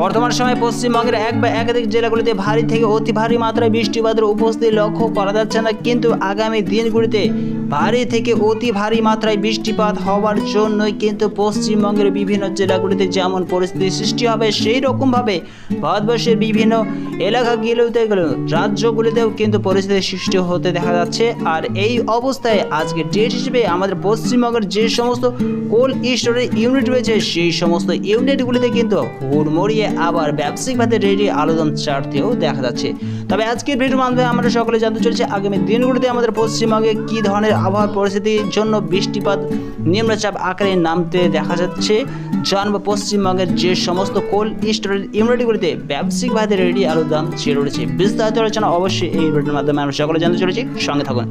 বর্তমান সময়ে পশ্চিমবঙ্গের এক বা একাধিক জেলাগুলিতে ভারী থেকে অতি ভারী মাত্রায় বৃষ্টিপাতের উপস্থিতি লক্ষ্য করা যাচ্ছে না, কিন্তু আগামী দিনগুলিতে ভারী থেকে অতি ভারী মাত্রায় বৃষ্টিপাত হওয়ার জন্যই কিন্তু পশ্চিমবঙ্গের বিভিন্ন জেলাগুলিতে যেমন পরিস্থিতি সৃষ্টি হবে, সেই রকমভাবে ভারতবর্ষের বিভিন্ন এলাকাগুলিতে রাজ্যগুলিতেও কিন্তু পরিস্থিতি সৃষ্টি হতে দেখা যাচ্ছে। আর এই অবস্থায় আজকে ডেট হিসেবে আমাদের পশ্চিমবঙ্গের যে সমস্ত কোল্ড স্টোরেজ ইউনিট রয়েছে, সেই সমস্ত ইউনিটগুলিতে কিন্তু হুড়মড়িয়ে আবার ব্যবসায়িকভাবে রেডি আলোদম চাড়তেও দেখা যাচ্ছে। তবে আজকের ভিডিও মাধ্যমে আমরা সকলে জানতে চলেছি আগামী দিনগুলিতে আমাদের পশ্চিমবঙ্গে কী ধরনের আবহাওয়ার পরিস্থিতির জন্য বৃষ্টিপাত, নিম্নচাপ আকারে নামতে দেখা যাচ্ছে। জানব পশ্চিমবঙ্গের যে সমস্ত কোল্ড স্টোরেজ ইউনিটগুলিতে ব্যবসায়িকভাবে রেডি আলুর দাম ছেড়ে রয়েছে। বিস্তারিত আলোচনা অবশ্যই এই ভিডিওর মাধ্যমে আমরা সকলে জানতে চলেছি। সঙ্গে থাকুন।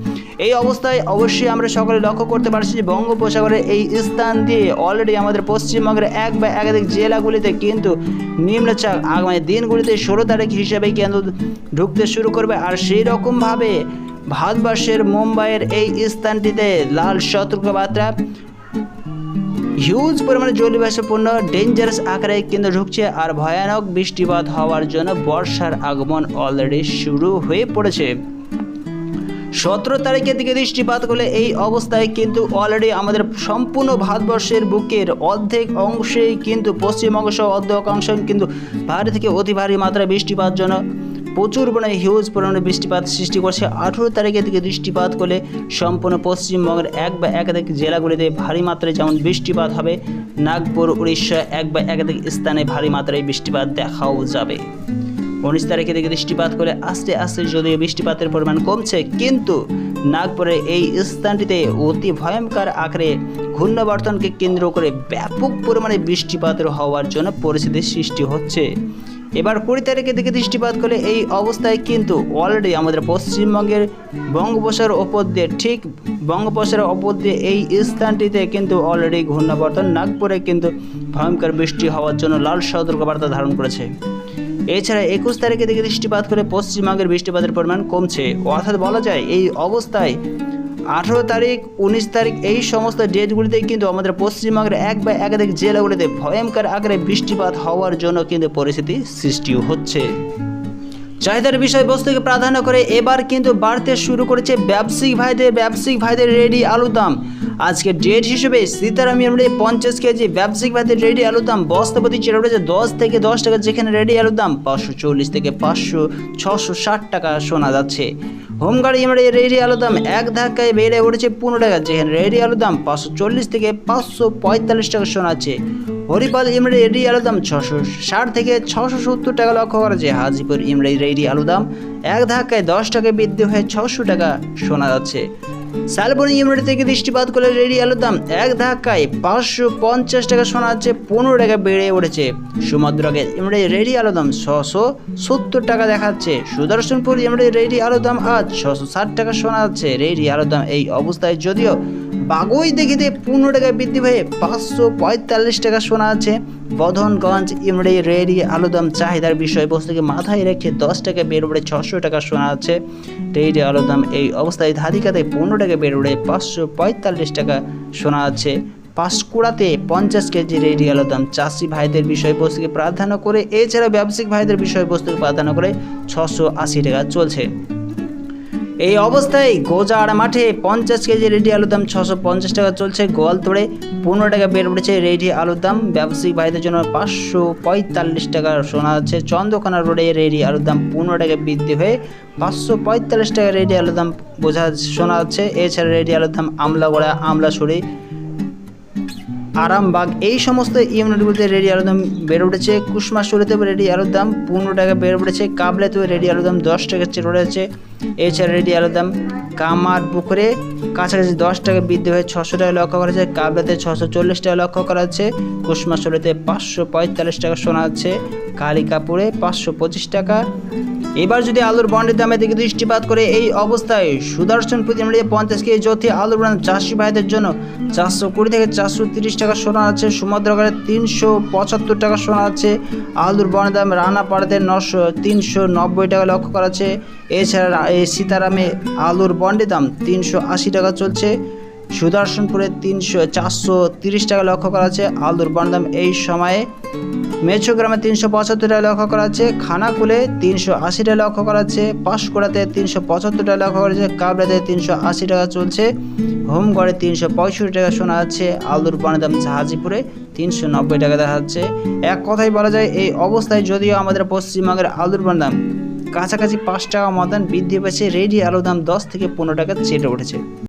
এই অবস্থায় অবশ্যই আমরা সকলে লক্ষ্য করতে পারছি যে বঙ্গোপসাগরের এই স্থান দিয়ে অলরেডি আমাদের পশ্চিমবঙ্গের এক বা একাধিক জেলাগুলিতে কিন্তু নিম্নচাপ আগামী দিনগুলিতে ষোলো তারিখ হিসেবে কেন্দ্র ঢুকতে শুরু করবে। আর সেই রকমভাবে ভারতবর্ষের মুম্বাইয়ের এই স্থানটিতে লাল সতর্কবার্তা। হিউজ পরিমাণে জলীয়বাষ্পপূর্ণ ডেঞ্জারাস আকারে কিন্তু ঢুকছে আর ভয়ানক বৃষ্টিপাত হওয়ার জন্য বর্ষার আগমন অলরেডি শুরু হয়ে পড়েছে। সতেরো তারিখের দিকে দৃষ্টিপাত করলে এই অবস্থায় কিন্তু অলরেডি আমাদের সম্পূর্ণ ভারতবর্ষের বুকের অর্ধেক অংশেই কিন্তু পশ্চিমবঙ্গ সহ অর্ধেক অংশ কিন্তু ভারী থেকে অতি ভারী মাত্রায় বৃষ্টিপাত জন্য প্রচুর পরিমাণে হিউজ পরিমাণে বৃষ্টিপাত সৃষ্টি করছে। আঠেরো তারিখের দিকে দৃষ্টিপাত করলে সম্পূর্ণ পশ্চিমবঙ্গের এক বা একাধিক জেলাগুলিতে ভারী মাত্রায় যেমন বৃষ্টিপাত হবে, নাগপুর, উড়িষ্যা এক বা একাধিক স্থানে ভারী মাত্রায় বৃষ্টিপাত দেখাও যাবে। উনিশ তারিখে থেকে দৃষ্টিপাত করে আস্তে আস্তে যদিও বৃষ্টিপাতের পরিমাণ কমছে, কিন্তু নাগপুরের এই স্থানটিতে অতি ভয়ঙ্কর আকারে ঘূর্ণাবর্তনকে কেন্দ্র করে ব্যাপক পরিমাণে বৃষ্টিপাতের হওয়ার জন্য পরিস্থিতির সৃষ্টি হচ্ছে। এবার কুড়ি তারিখের দিকে দৃষ্টিপাত করলে এই অবস্থায় কিন্তু অলরেডি আমাদের পশ্চিমবঙ্গের বঙ্গোপসাগর ওপর দিয়ে, ঠিক বঙ্গোপসাগরের ওপর দিয়ে এই স্থানটিতে কিন্তু অলরেডি ঘূর্ণাবর্তন। নাগপুরে কিন্তু ভয়ঙ্কর বৃষ্টি হওয়ার জন্য লাল সতর্কবার্তা ধারণ করেছে। এছাড়া একুশ তারিখের দিকে দৃষ্টিপাত করে পশ্চিমবঙ্গের বৃষ্টিপাতের পরিমাণ কমছে। অর্থাৎ বলা যায় এই অবস্থায় আঠেরো তারিখ, উনিশ তারিখ এই সমস্ত ডেটগুলিতে কিন্তু আমাদের পশ্চিমবঙ্গের এক বা একাধিক জেলাগুলিতে ভয়ঙ্কর আকারে বৃষ্টিপাত হওয়ার জন্য কিন্তু পরিস্থিতি সৃষ্টি হচ্ছে। চাহিদার বিষয়বস্তুকে প্রাধান্য করে এবার কিন্তু বাড়তে শুরু করেছে ব্যবসায়িক ভাইদের ব্যবসায়িক ভাইদের রেডি আলুর দাম। আজকে ডেট হিসেবে সীতারাম ইউনিটে পঞ্চাশ কেজি ব্যবসায়িক ভাইদের রেডি আলুর দাম বস্তাপতি চেড়ে রয়েছে দশ থেকে দশ টাকা, যেখানে রেডি আলুর দাম পাঁচশো চল্লিশ থেকে পাঁচশো ছশো ষাট টাকা শোনা যাচ্ছে। হোমগার্ড ইউনিটে রেডি আলুর দাম এক ধাক্কায় বেড়ে উঠেছে পনেরো টাকা। যেখানে রেডি আলুর দাম পাঁচশো চল্লিশ থেকে পাঁচশো পঁয়তাল্লিশ টাকা শোনাচ্ছে হরিপাল ইমরে রেডি আলুর দাম ছশো ষাট থেকে ছশো সত্তর টাকা লক্ষ্য করা যায়। হাজিপুর ইমরে রেডি আলুর দাম এক ধাক্কায় দশ টাকা বৃদ্ধি হয়ে ছশো টাকা শোনা যাচ্ছে। শালবনী ইউনিট থেকে দৃষ্টিপাত করলে রেডি আলুর দাম এক ধাক্কায় পাঁচশো পঞ্চাশ টাকা শোনা যাচ্ছে পনেরো টাকা বেড়ে উঠেছে। সুমদ্রকের ইমরে রেডি আলুর দাম ছশো সত্তর টাকা দেখাচ্ছে। সুদর্শনপুর ইউনিটের রেডি আলুর দাম আজ ছশো ষাট টাকা শোনা যাচ্ছে রেডি আলুর দাম এই অবস্থায় যদিও বাগুই দেখিতে পনেরো টাকা বৃদ্ধি হয়ে পাঁচশো পঁয়তাল্লিশ টাকা শোনা আছে। বধনগঞ্জ ইমড়ে, রেডি, আলুদম, চাহিদার বিষয়বস্তুকে মাথায় রেখে দশ টাকা বের উড়ে ছশো টাকা শোনা আছে। রেডি, আলুদম এই অবস্থায় ধাদিকাতে পনেরো টাকা বের উড়ে পাঁচশো পঁয়তাল্লিশ টাকা শোনা আছে। পাঁশকুড়াতে পঞ্চাশ কেজি রেডি, আলুদম চাষি ভাইদের বিষয়বস্তুকে প্রাধান্য করে, এছাড়া ব্যবসায়িক ভাইদের বিষয়বস্তুকে প্রাধান্য করে ছশো আশি টাকা চলছে। এই অবস্থায় গোজার মাঠে পঞ্চাশ কেজি রেডি আলুর দাম ছশো পঞ্চাশ টাকা চলছে গোয়ালতোড়ে পনেরো টাকা বেড়ে উঠেছে রেডি আলুর দাম। ব্যবসায়িক ভাইদের জন্য পাঁচশো পঁয়তাল্লিশ টাকা শোনা যাচ্ছে চন্দ্রকোনা রোডে রেডি আলুর দাম পনেরো টাকা বৃদ্ধি হয়ে পাঁচশো পঁয়তাল্লিশ টাকা রেডি আলুর দাম বোঝা শোনা যাচ্ছে। এছাড়া রেডি আলুর দাম আমলাগড়া আমলাছড়ি আরামবাগ এই সমস্ত ইউনিটগুলিতে রেডি আলুর দাম বেড়ে উঠেছে। কুসমাশুরিতে রেডি আলুর দাম পনেরো টাকা বেড়ে উঠেছে। কাবলেতেও রেডি আলুর দাম দশ টাকা চেয়ে রয়েছে এছাড়া রেডি আলুর দাম কামার পুকুরে কাছাকাছি দশ টাকা বৃদ্ধি হয়ে ছশো টাকা লক্ষ্য করা যাচ্ছে কাবলাতে ছশো চল্লিশ টাকা লক্ষ্য করা যাচ্ছে। কুসমাশুরিতে পাঁচশো পঁয়তাল্লিশ টাকা শোনা যাচ্ছে। কালিকাপুরে পাঁচশো পঁচিশ টাকা। এবার যদি আলুর বন্ডের দামের দিকে দৃষ্টিপাত করে এই অবস্থায় সুদর্শন প্রতিমূল্যে পঞ্চাশ কেজি জ্যোতি আলুর বন্ড চাষি ভাইদের জন্য চারশো কুড়ি থেকে চারশো তিরিশ টাকা শোনা আছে সমুদ্রগড়ে তিনশো পঁচাত্তর টাকা শোনা আছে আলুর বন্ডের দাম রানাপাড়াতে নশো তিনশো নব্বই টাকা লক্ষ্য করা যাচ্ছে। এছাড়া এই সীতারামে আলুর বন্ডের দাম তিনশো আশি টাকা চলছে। সুদর্শনপুরে তিনশো চারশো তিরিশ টাকা লক্ষ্য করা যাচ্ছে। আলুর বন্ড দাম এই সময়ে মেচুগ্রামে তিনশো পঁচাত্তর টাকা লক্ষ্য করা যাচ্ছে। খানাকুলে তিনশো আশি টাকা লক্ষ্য করা যাচ্ছে। পাঁশকুড়াতে তিনশো পঁচাত্তর টাকা লক্ষ্য করা যাচ্ছে। কাবরাতে তিনশো আশি টাকা চলছে। হোমগড়ে তিনশো পঁয়ষট্টি টাকা শোনা যাচ্ছে। আলুর দাম জাহাজিপুরে তিনশো নব্বই টাকা দেখা যাচ্ছে। এক কথায় বলা যায়, এই অবস্থায় যদিও আমাদের পশ্চিমবঙ্গের আলুর বান্দাম কাছাকাছি পাঁচ টাকা মতন বৃদ্ধি পেয়েছে। রেডি আলুর দাম দশ থেকে পনেরো টাকা চেটে উঠেছে।